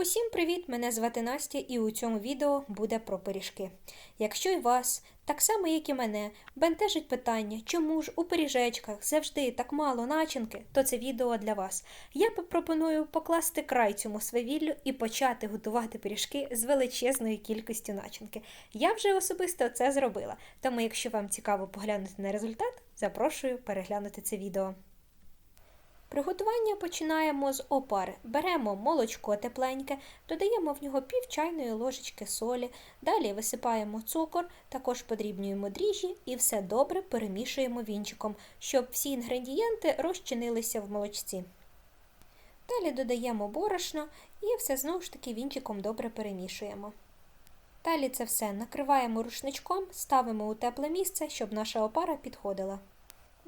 Усім привіт! Мене звати Настя, і у цьому відео буде про пиріжки. Якщо і вас, так само як і мене, бентежить питання, чому ж у пиріжечках завжди так мало начинки, то це відео для вас. Я пропоную покласти край цьому свавіллю і почати готувати пиріжки з величезною кількістю начинки. Я вже особисто це зробила, тому якщо вам цікаво поглянути на результат, запрошую переглянути це відео. Приготування починаємо з опари. Беремо молочко тепленьке, додаємо в нього пів чайної ложечки солі, далі висипаємо цукор, також подрібнюємо дріжджі і все добре перемішуємо вінчиком, щоб всі інгредієнти розчинилися в молочці. Далі додаємо борошно і все знову ж таки вінчиком добре перемішуємо. Далі це все накриваємо рушничком, ставимо у тепле місце, щоб наша опара підходила.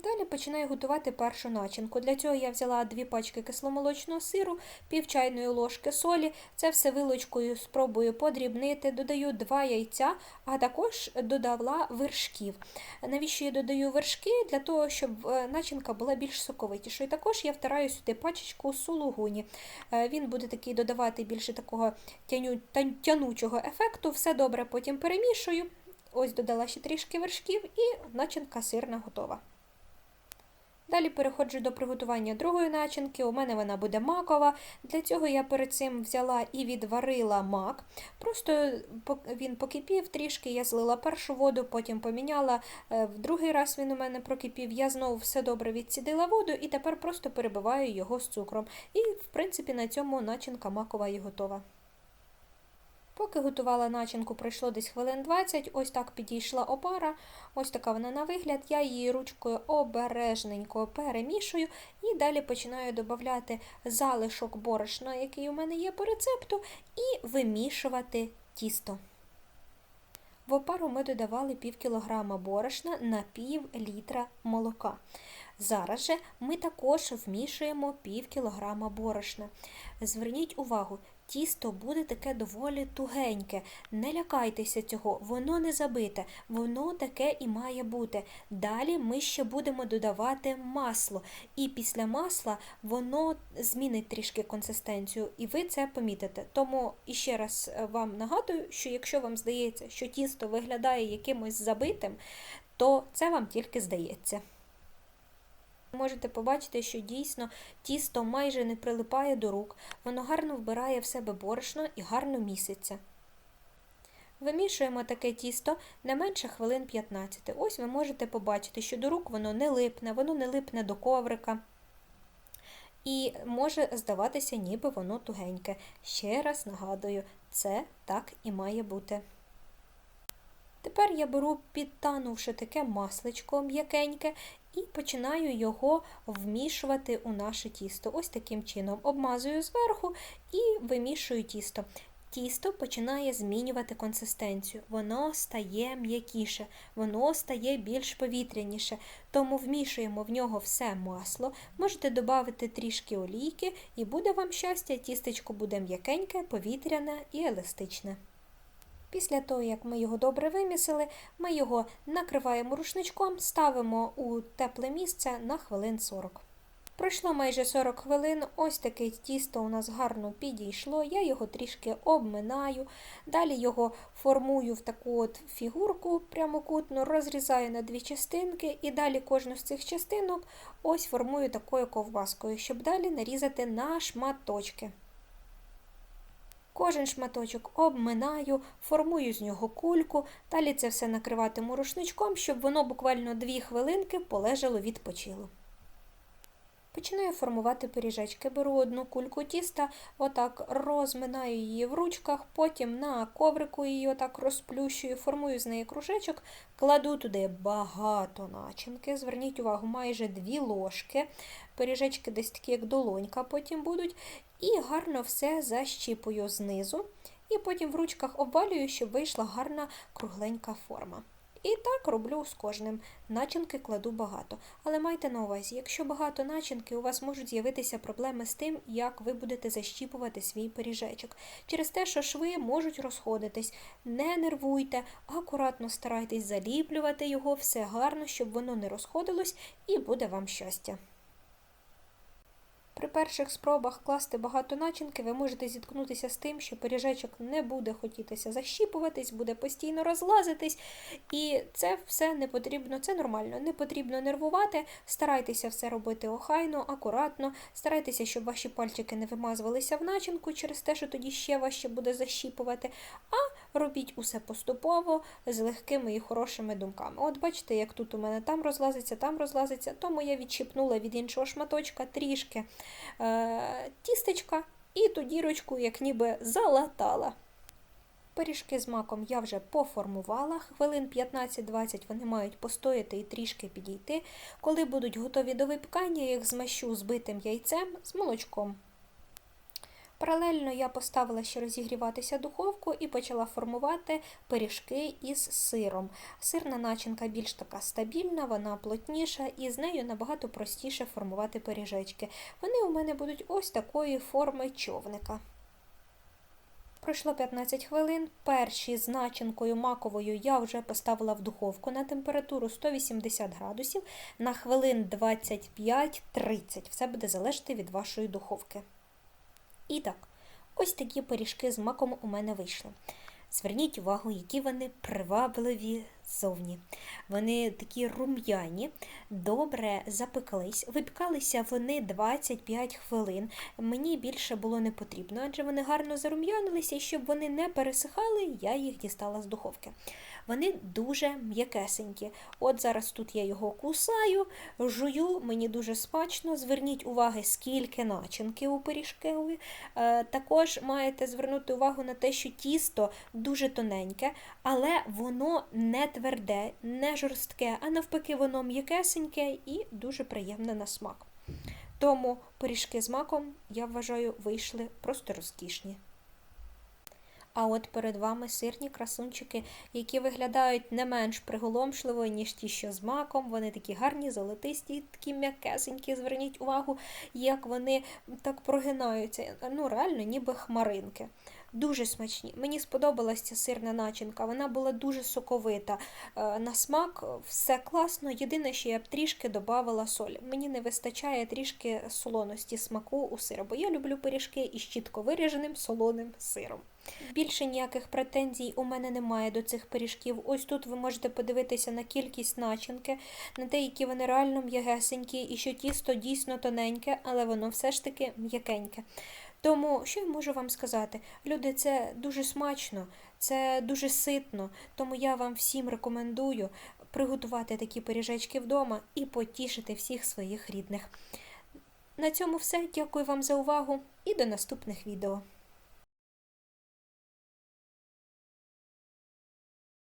Далі починаю готувати першу начинку. Для цього я взяла дві пачки кисломолочного сиру, пів чайної ложки солі. Це все вилочкою спробую подрібнити. Додаю два яйця, а також додала вершків. Навіщо я додаю вершки? Для того, щоб е, начинка була більш соковитішою. Також я втираю сюди пачечку сулугуні. Е, Він буде такий додавати більше такого тяню, тянучого ефекту. Все добре потім перемішую. Ось додала ще трішки вершків і начинка сирна готова. Далі переходжу до приготування другої начинки. У мене вона буде макова. Для цього я перед цим взяла і відварила мак. Просто він покипів трішки, я злила першу воду, потім поміняла. Е, в другий раз він у мене прокипів. Я знову все добре відсідила воду і тепер просто перебиваю його з цукром. І, в принципі, на цьому начинка макова і готова. Поки готувала начинку, пройшло десь хвилин 20, ось так підійшла опара, ось така вона на вигляд. Я її ручкою обережненько перемішую і далі починаю додати залишок борошна, який у мене є по рецепту, і вимішувати тісто. В опару ми додавали пів кілограма борошна на пів літра молока. Зараз же ми також вмішуємо пів кілограма борошна. Зверніть увагу, тісто буде таке доволі тугеньке. Не лякайтеся цього, воно не забите, воно таке і має бути. Далі ми ще будемо додавати масло, і після масла воно змінить трішки консистенцію, і ви це помітите. Тому іще раз е, вам нагадую, що якщо вам здається, що тісто виглядає якимось забитим, то це вам тільки здається. Можете побачити, що дійсно тісто майже не прилипає до рук, воно гарно вбирає в себе борошно і гарно міситься. Вимішуємо таке тісто не менше хвилин 15. Ось ви можете побачити, що до рук воно не липне, воно не липне до коврика. І може здаватися, ніби воно тугеньке. Ще раз нагадую, це так і має бути. Тепер я беру, підтанувши таке масличко м'якеньке, і починаю його вмішувати у наше тісто. Ось таким чином обмазую зверху і вимішую тісто. Тісто починає змінювати консистенцію, воно стає м'якіше, воно стає більш повітряніше, тому вмішуємо в нього все масло, можете додати трішки олійки, і буде вам щастя, тістечко буде м'якеньке, повітряне і еластичне. Після того, як ми його добре вимісили, ми його накриваємо рушничком, ставимо у тепле місце на хвилин 40. Пройшло майже 40 хвилин, ось таке тісто у нас гарно підійшло, я його трішки обминаю, далі його формую в таку от фігурку прямокутну, розрізаю на дві частинки і далі кожну з цих частинок ось формую такою ковбаскою, щоб далі нарізати на шматочки. Кожен шматочок обминаю, формую з нього кульку, далі це все накриватиму рушничком, щоб воно буквально 2 хвилинки полежало відпочило. Починаю формувати пиріжечки. Беру одну кульку тіста, отак розминаю її в ручках, потім на коврику її отак розплющую, формую з неї кружечок, кладу туди багато начинки. Зверніть увагу, майже дві ложки. Пиріжечки десь такі, як долонька, потім будуть. І гарно все защіпую знизу. І потім в ручках обвалюю, щоб вийшла гарна кругленька форма. І так роблю з кожним. Начинки кладу багато. Але майте на увазі, якщо багато начинки, у вас можуть з'явитися проблеми з тим, як ви будете защіпувати свій пиріжечок. Через те, що шви можуть розходитись. Не нервуйте, акуратно старайтесь заліплювати його, все гарно, щоб воно не розходилось, і буде вам щастя. При перших спробах класти багато начинки, ви можете зіткнутися з тим, що пиріжечок не буде хотітися защіпуватись, буде постійно розлазитись, і це все не потрібно, це нормально. Не потрібно нервувати. Старайтеся все робити охайно, акуратно, старайтеся, щоб ваші пальчики не вимазувалися в начинку через те, що тоді ще важче буде защіпувати. А робіть усе поступово з легкими і хорошими думками. От бачите, як тут у мене там розлазиться, там розлазиться, тому я відчіпнула від іншого шматочка трішки е, тістечка і ту дірочку, як ніби залатала. Пиріжки з маком я вже поформувала. Хвилин 15-20 вони мають постояти і трішки підійти. Коли будуть готові до випікання, я їх змащу збитим яйцем з молочком. Паралельно я поставила ще розігріватися духовку і почала формувати пиріжки із сиром. Сирна начинка більш така стабільна, вона плотніша і з нею набагато простіше формувати пиріжечки. Вони у мене будуть ось такої форми човника. Пройшло 15 хвилин. Перші з начинкою маковою я вже поставила в духовку на температуру 180 градусів на хвилин 25-30. Все буде залежати від вашої духовки. І так, ось такі пиріжки з маком у мене вийшли. Зверніть увагу, які вони привабливі ззовні. Вони такі рум'яні, добре запеклись. Випікалися вони 25 хвилин. Мені більше було не потрібно, адже вони гарно зарум'янилися, і щоб вони не пересихали, я їх дістала з духовки. Вони дуже м'якесенькі. От зараз тут я його кусаю, жую, мені дуже смачно. Зверніть увагу, скільки начинки у пиріжкові. Е, також маєте звернути увагу на те, що тісто дуже тоненьке, але воно не тверде, не жорстке, а навпаки, воно м'якесеньке і дуже приємне на смак. Тому пиріжки з маком, я вважаю, вийшли просто розкішні. А от перед вами сирні красунчики, які виглядають не менш приголомшливо, ніж ті, що з маком. Вони такі гарні, золотисті, такі м'якесенькі. Зверніть увагу, як вони так прогинаються. Ну, реально, ніби хмаринки. Дуже смачні. Мені сподобалася ця сирна начинка, вона була дуже соковита. Е, на смак все класно. Єдине, що я б трішки додавала соль. Мені не вистачає трішки солоності смаку у сира, бо я люблю пиріжки із чітко виріженим солоним сиром. Більше ніяких претензій у мене немає до цих пиріжків. Ось тут ви можете подивитися на кількість начинки, на те, які вони реально м'ягесенькі, і що тісто дійсно тоненьке, але воно все ж таки м'якеньке. Тому, що я можу вам сказати? Люди, це дуже смачно, це дуже ситно, тому я вам всім рекомендую приготувати такі пиріжечки вдома і потішити всіх своїх рідних. На цьому все. Дякую вам за увагу і до наступних відео.